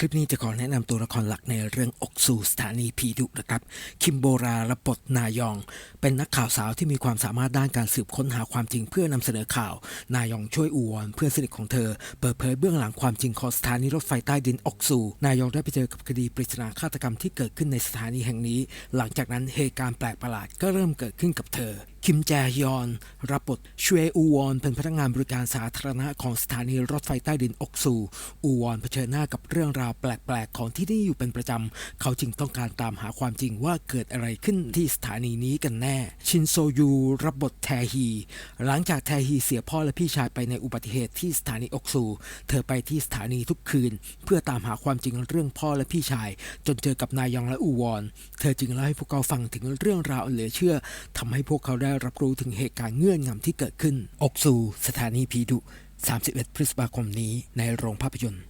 คลิปนี้จะขอแนะนำตัวละครหลักในเรื่องอกสู่สถานีผีดุนะครับ คิมโบรารับบทนายอง เป็นนักข่าวสาวที่มีความสามารถด้านการสืบค้นหาความจริงเพื่อนำเสนอข่าว นายองช่วยอูวอนเพื่อนสนิทของเธอ เปิดเผยเบื้องหลังความจริงของสถานีรถไฟใต้ดินอกสู่ นายองได้ไปเจอกับคดีปริศนาฆาตกรรมที่เกิดขึ้นในสถานีแห่งนี้ หลังจากนั้นเหตุการณ์แปลกประหลาดก็เริ่มเกิดขึ้นกับเธอ คิมแจฮยอน รับบทชเวอูวอนเป็นพนักงานบริการสาธารณะของสถานีรถไฟใต้ดินอกซู อูวอนเผชิญหน้ากับเรื่องราวแปลก ๆ ของที่นี่อยู่เป็นประจำ เขาจึงต้องการตามหาความจริงว่าเกิดอะไรขึ้นที่สถานีนี้กันแน่ ชินโซยู รับบทแทฮี หลังจากแทฮีเสียพ่อและพี่ชายไปในอุบัติเหตุที่สถานีอกซู เธอไปที่สถานีทุกคืน เพื่อตามหาความจริงเรื่องพ่อและพี่ชาย จนเจอกับนายยองและอูวอน เธอจึงเล่าให้พวกเขาฟังถึงเรื่องราวเหลือเชื่อทำให้พวกเขาได้รับรู้ถึงเหตุการณ์เงื่อนงำที่เกิดขึ้น อกซูสถานีผีดุ 31 พฤษภาคมนี้ในโรงภาพยนตร์